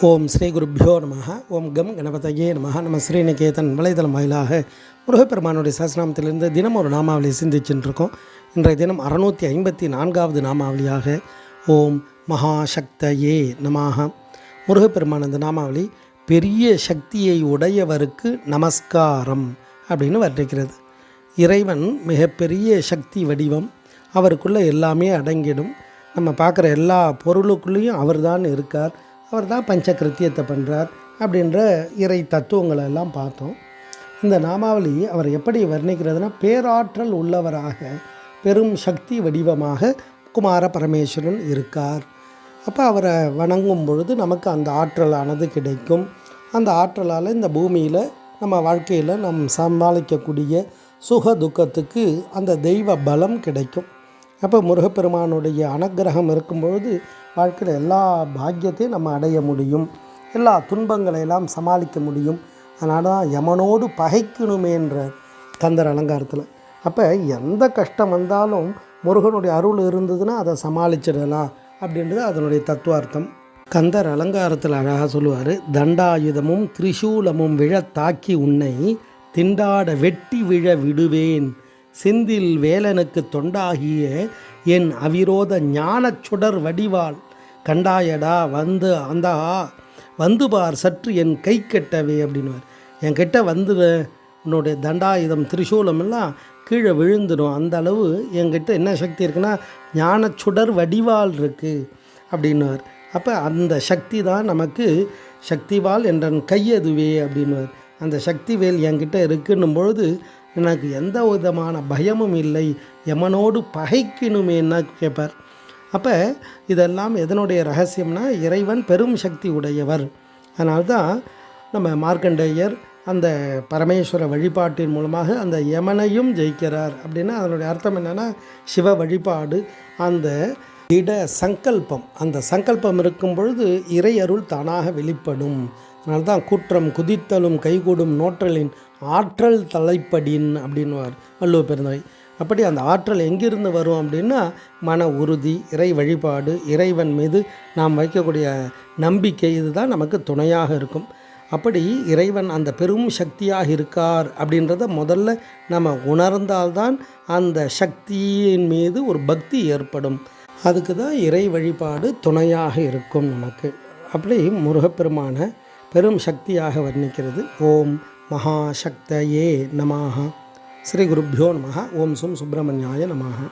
ஓம் ஸ்ரீ குருப்பியோ நம ஓம் கம் கணபதையே நம நம்ம ஸ்ரீநிகேதன் வலைதளம் வாயிலாக முருகப்பெருமானுடைய சஹஸ்ரநாமத்திலிருந்து தினம் ஒரு நாமாவளியை சிந்திச்சுட்டுருக்கோம் இன்றைய தினம் அறுநூற்றி ஐம்பத்தி நான்காவது நாமாவளியாக ஓம் மகாசக்தயே நமாக முருகப்பெருமான் அந்த நாமாவளி பெரிய சக்தியை உடையவருக்கு நமஸ்காரம் அப்படின்னு வர்ணிக்கிறது. இறைவன் மிகப்பெரிய சக்தி வடிவம் அவருக்குள்ளே எல்லாமே அடங்கிடும். நம்ம பார்க்குற எல்லா பொருளுக்குள்ளேயும் அவர்தான் இருக்கார். அவர் தான் பஞ்சகிருத்தியத்தை பண்ணுறார் அப்படின்ற இறை தத்துவங்களை எல்லாம் பார்த்தோம். இந்த நாமாவளி அவர் எப்படி வர்ணிக்கிறதுனா பேராற்றல் உள்ளவராக பெரும் சக்தி வடிவமாக குமார பரமேஸ்வரன் இருக்கார். அப்போ அவரை வணங்கும் பொழுது நமக்கு அந்த ஆற்றலானது கிடைக்கும். அந்த ஆற்றலால் இந்த பூமியில் நம்ம வாழ்க்கையில் நம் சமாளிக்கக்கூடிய சுக துக்கத்துக்கு அந்த தெய்வ பலம் கிடைக்கும். அப்போ முருகப்பெருமானுடைய அனுக்கிரகம் இருக்கும்பொழுது வாழ்க்கையில் எல்லா பாக்கியத்தையும் நம்ம அடைய முடியும். எல்லா துன்பங்களை எல்லாம் சமாளிக்க முடியும். அதனால தான் யமனோடு பகைக்கணுமேன்ற கந்தர் அலங்காரத்தில். அப்போ எந்த கஷ்டம் வந்தாலும் முருகனுடைய அருள் இருந்ததுன்னா அதை சமாளிச்சிடலாம் அப்படின்றது அதனுடைய தத்துவார்த்தம். கந்தர் அலங்காரத்தில் அழகாக சொல்லுவார் தண்டாயுதமும் திரிசூலமும் விழ தாக்கி உன்னை திண்டாட வெட்டி விழ விடுவேன். செந்தில் வேலனுக்கு தொண்டாகிய என் அவிரோத ஞானச் சுடர் வடிவாள் கண்டாயடா வந்து அந்தா வந்து பார் சற்று என் கை கெட்டவே அப்படின்னுவார். என் கிட்ட வந்து உன்னுடைய தண்டாயுதம் திரிசூலம் எல்லாம் கீழே விழுந்துடும் அந்த அளவு என்கிட்ட என்ன சக்தி இருக்குன்னா ஞான சுடர் வடிவால் இருக்குது அப்படின்னுவார். அப்போ அந்த சக்தி தான் நமக்கு சக்திவால் என்றன் கையதுவே அப்படின்னுவார். அந்த சக்தி வேல் என்கிட்ட இருக்குன்னும் பொழுது எனக்கு எந்த விதமான பயமும் இல்லை. யமனோடு பகைக்கணுமேன்னா கேட்பார் அப்போ இதெல்லாம் எதனுடைய ரகசியம்னா இறைவன் பெரும் சக்தி உடையவர். அதனால்தான் நம்ம மார்க்கண்டேயர் அந்த பரமேஸ்வர வழிபாட்டின் மூலமாக அந்த யமனையும் ஜெயிக்கிறார் அப்படின்னா அதனுடைய அர்த்தம் என்னென்னா சிவ வழிபாடு. அந்த திட சங்கல்பம் அந்த சங்கல்பம் இருக்கும் பொழுது இறை அருள் தானாக வெளிப்படும். அதனால்தான் குற்றம் குதித்தலும் கைகூடும் நோற்றலின் ஆற்றல் தலைப்படின் அப்படின்வார் வள்ளுவ பெருந்தவை அப்படி அந்த ஆற்றல் எங்கிருந்து வரும் அப்படின்னா மன உறுதி இறை வழிபாடு இறைவன் மீது நாம் வைக்கக்கூடிய நம்பிக்கை இதுதான் நமக்கு துணையாக இருக்கும். அப்படி இறைவன் அந்த பெரும் சக்தியாக இருக்கார் அப்படின்றத முதல்ல நம்ம உணர்ந்தால்தான் அந்த சக்தியின் மீது ஒரு பக்தி ஏற்படும். அதுக்கு தான் இறை வழிபாடு துணையாக இருக்கும் நமக்கு. அப்படி முருகப்பெருமான பெரும் சக்தியாக வர்ணிக்கிறது. ஓம் மகாசக்தயே நமாக ஸ்ரீ குருப்பியோ நம ஓம் சும் சுப்பிரமணியாய நமாக